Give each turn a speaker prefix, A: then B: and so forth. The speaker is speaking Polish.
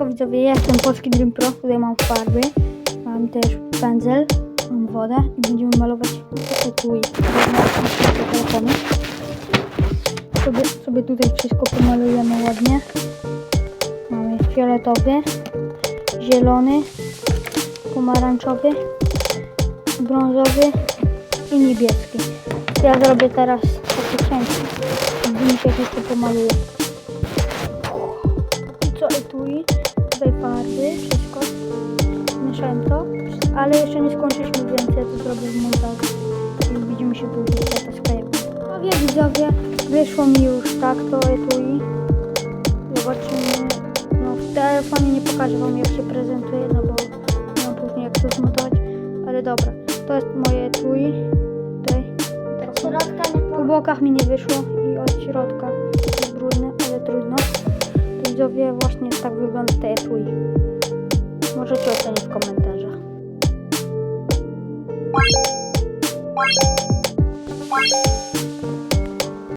A: Siemanko widzowie, ja jestem Polski Dream Pro, tutaj mam farby, mam też pędzel, mam wodę i będziemy malować etui. telefonu. Sobie, sobie tutaj wszystko pomalujemy ładnie. Mamy fioletowy, zielony, pomarańczowy, brązowy i niebieski. Ja zrobię teraz takie części. Widzimy się jak jeszcze pomaluję. I co etui? Tutaj farby, wszystko. Mieszałem to, ale jeszcze nie skończyliśmy, więc ja to zrobię w montażu. I widzimy się później, ja to skleję. No wie widzowie, wyszło mi już tak to etui. Zobaczymy. No w telefonie nie pokażę wam jak się prezentuje, no bo nie mam później jak to zmontować. Ale dobra, to jest moje etui. Tutaj. Teraz bokach mi nie wyszło i od środka Widzowie, właśnie tak wygląda te etui. Możecie ocenić w komentarzach.